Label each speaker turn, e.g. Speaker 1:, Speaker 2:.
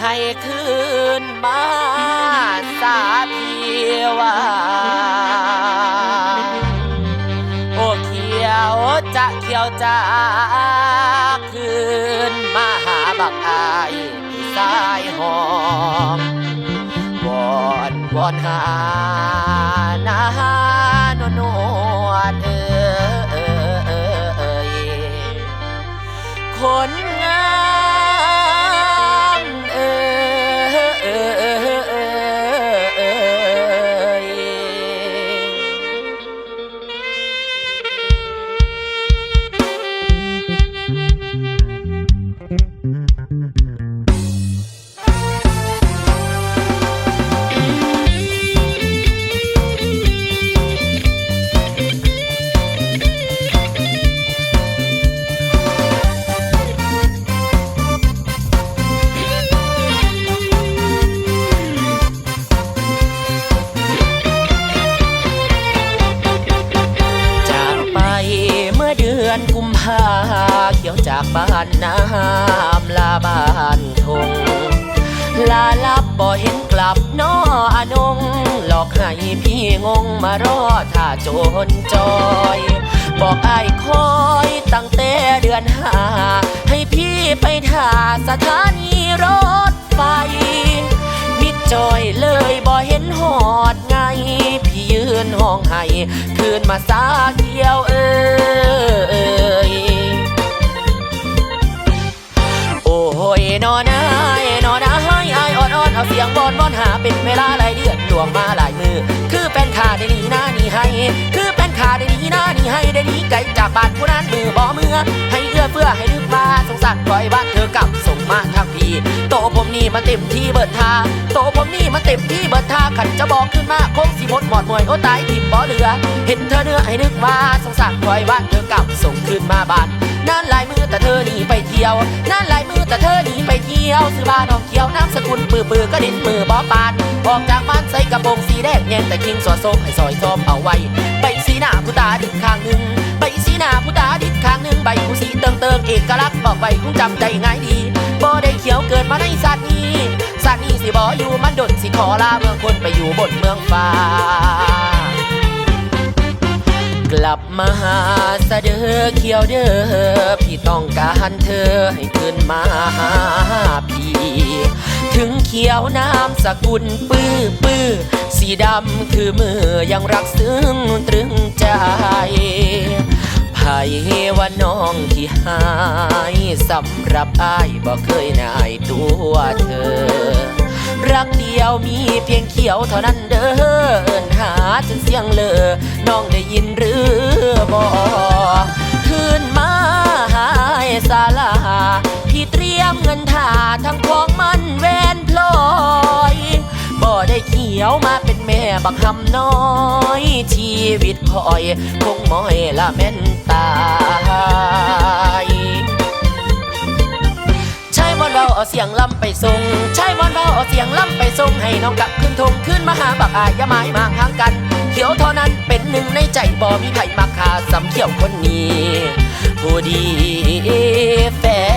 Speaker 1: ให้คืนมาสาพีวาโอ้เขียวจะเขียวจะคืนมาหาบักอายที่สายหอมวอนวอนหาหน้านนวลเออเออเออเอยคน เกี่ยวจากบ้านน้ำลาบ้านทง ลาลับบ่เห็นกลับน้ออนง หลอกให้พี่งงมารอท่าโจนจอย บอกไอ้คอยตั้งแต่เดือนหา ให้พี่ไปท่าสถานีรถไฟมิดจอยเลยบ่เห็นหอดไง พี่ยืนห้องให้คืนมาสาเกี่ยวเอ้ นอนายนอนายอายอ่อนอ่อนเอาเสียงบอนบอนหาเป็นเวลาหลายเดือนหลวงมาหลายมือ คือเป็นขาได้นีหน้านีให้ คือเป็นขาได้นีหน้านีให้ได้นีไกลจากบ้านผู้นั้นมือบ่เมื่อให้เอื้อเพื่อให้นึกมาสงสารปล่อยบ้านเธอกลับส่งมาทางพี่โตผมนี่มาเต็มที่เบิดทาโตผมนี่มาเต็มที่เบิดทาขันจะบอกขึ้นมาคงสิหมดหมอดมวยโอ้ตายทิมบ่เหลือ เห็นเธอเนื้อให้นึกมาสงสารปล่อยบ้านเธอกลับส่งคืนมาบ้าน นั่นลายมือแต่เธอหนีไปเที่ยวนั่นลายมือแต่เธอหนีไปเที่ยวซื้อบ้านน้องเขียวน้ำสกุลปือปือก็ด่นมือบอปานออกจากบ้านใส่กระโปรงสีแดงแยงแต่คิงสอดส้มให้ซอยซอมเอาไว้ใบสีหน้าผู้ตาดิดข้างหนึ่งใบสีหน้าผู้ตาดิดข้างหนึ่งใบผู้สีเติงเติงเอกลักษณ์บอกไว้คงจำใจง่ายดีบ่ได้เขียวเกิดมาในสัตว์นี้สัตว์นี้สิบ่อยู่มันดนสิขอลาเมืองคนไปอยู่บนเมืองฟ้า กลับมาหาสะเดอเขียวเด้อพี่ต้องการเธอให้คืนมาหาพี่ถึงเขียวน้ำสกุลปื้อปื้อสีดำคือมือยังรักซึ้งตรึงใจไผว่าน้องที่หายสำหรับอายบอกเคยนายตัวเธอ รักเดียวมีเพียงเขียวเท่านั้นเด้อเอินหาจนเสียงเลอน้องได้ยินหรือบ่คืนมาหายสาลาพี่เตรียมเงินท่าทั้งของมันแวนพลอยบ่ได้เขียวมาเป็นแม่บักคำน้อย ชีวิตคอย คงมอยละแม่นตา เราเอาเสียงลำไปส่งใช่มอนเบาเอาเสียงลำไปส่งให้น้องกลับขึ้นทงขึ้นมาหาบักอายยาหมายมางห่างกัน เขียวเท่านั้นเป็นหนึ่งในใจบ่มีไผมาขาสำเขียวคนนี้ผู้ดีแฟน